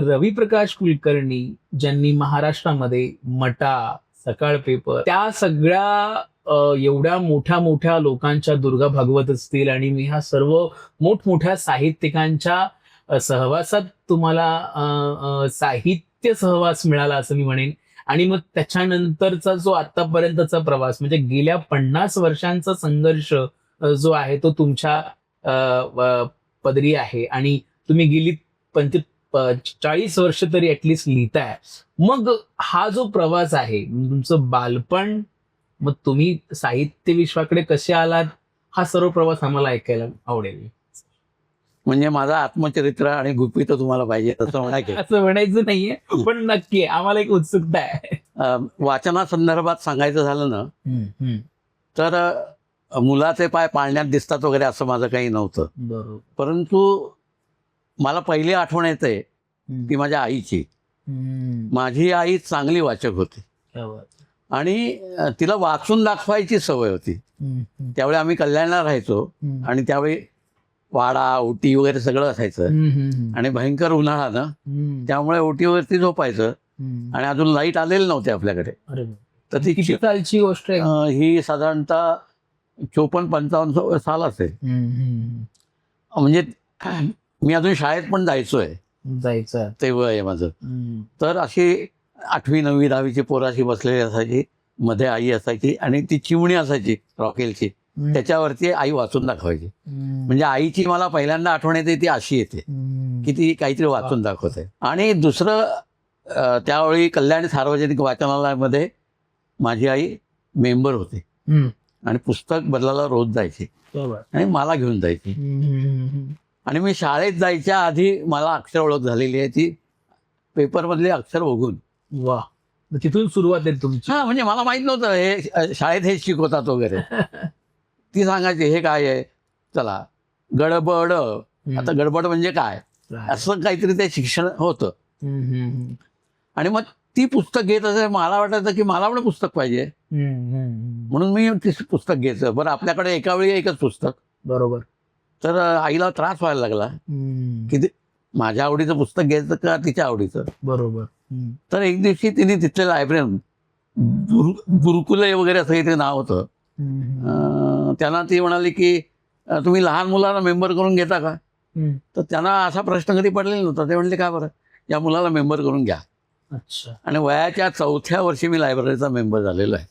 रवी प्रकाश कुलकर्णी ज्यांनी महाराष्ट्रामध्ये मटा सकाळ पेपर त्या सगळ्या एवढ्या मोठ्या मोठ्या लोकांच्या दुर्गा भागवत असतील आणि मी ह्या सर्व मोठमोठ्या साहित्यिकांच्या सहवासात तुम्हाला साहित्य सहवास मिळाला असं मी म्हणेन. आणि मग त्याच्यानंतरचा जो आतापर्यंतचा प्रवास म्हणजे गेल्या पन्नास वर्षांचा संघर्ष जो आहे तो तुमच्या पदरी आहे. आणि तुम्ही गेली पंच चाळीस वर्ष तरी ऍटलिस्ट लिहिताय. मग हा जो प्रवास आहे तुमचं बालपण मग तुम्ही साहित्य विश्वाकडे कसे आलात? हा सर्व प्रवास आम्हाला ऐकायला आवडेल. म्हणजे माझं आत्मचरित्र आणि गुपित तुम्हाला पाहिजे तसं म्हणा की असं म्हणायचं नाहीये पण नक्की आम्हाला एक उत्सुकता आहे. अं, वाचनासंदर्भात सांगायचं झालं ना तर मुलाचे पाय पाळण्यात दिसतात वगैरे असं माझं काही नव्हतं. परंतु मला पहिली आठवण येते ती माझ्या आईची. माझी आई चांगली वाचक होती. आणि तिला वाचून दाखवायची सवय होती. त्यावेळी आम्ही कल्याणला राहायचो आणि त्यावेळी वाडा ओटी वगैरे सगळं असायचं. आणि भयंकर उन्हाळा ना त्यामुळे ओटीवरती झोपायचं आणि अजून लाइट आलेली नव्हते आपल्याकडे. तर ती किती गोष्ट ही साधारणतः चोपन्न पंचावन्न साल असेल. म्हणजे मी अजून शाळेत पण जायचोय. जायचं. ते वय आहे माझं. तर अशी आठवी नववी दहावीची पोराशी बसलेली असायची मध्ये आई असायची आणि ती चिमणी असायची रॉकेलची. त्याच्यावरती आई वाचून दाखवायची. म्हणजे आईची मला पहिल्यांदा आठवण येते ती अशी येते की ती काहीतरी वाचून दाखवते. आणि दुसरं अं, त्यावेळी कल्याण सार्वजनिक वाचनालयामध्ये माझी आई मेंबर होती. आणि पुस्तक बदलायला रोज जायची. आणि मला घेऊन जायची. आणि मी शाळेत जायच्या आधी मला अक्षर ओळख झालेली आहे ती पेपरमधले अक्षर बघून. वा. मग तिथून सुरुवात आहे तुमची. हा म्हणजे मला माहीत नव्हतं हे शाळेत हे शिकवतात वगैरे. ती सांगायची हे काय आहे? चला गडबड. आता गडबड म्हणजे काय? असं काहीतरी ते शिक्षण होतं. आणि मग ती पुस्तक घेत असे मला वाटायचं की मला पण पुस्तक पाहिजे. म्हणून मी ती पुस्तक घ्यायचं बरं आपल्याकडे एका वेळी एकच पुस्तक. बरोबर. तर आईला त्रास व्हायला लागला. की ते माझ्या आवडीचं पुस्तक घ्यायचं का तिच्या आवडीचं? बरोबर. तर एक दिवशी तिने तिथल्या लायब्ररी गुरुकुले वगैरे असं काहीतरी नाव होतं. त्यांना ती म्हणाली की तुम्ही लहान मुलांना मेंबर करून घेता का? तर त्यांना असा प्रश्न कधी पडलेला नव्हता. ते म्हणले का बरं? या मुलाला मेंबर करून घ्या. अच्छा. आणि वयाच्या चौथ्या वर्षी मी लायब्ररीचा मेंबर झालेलो आहे.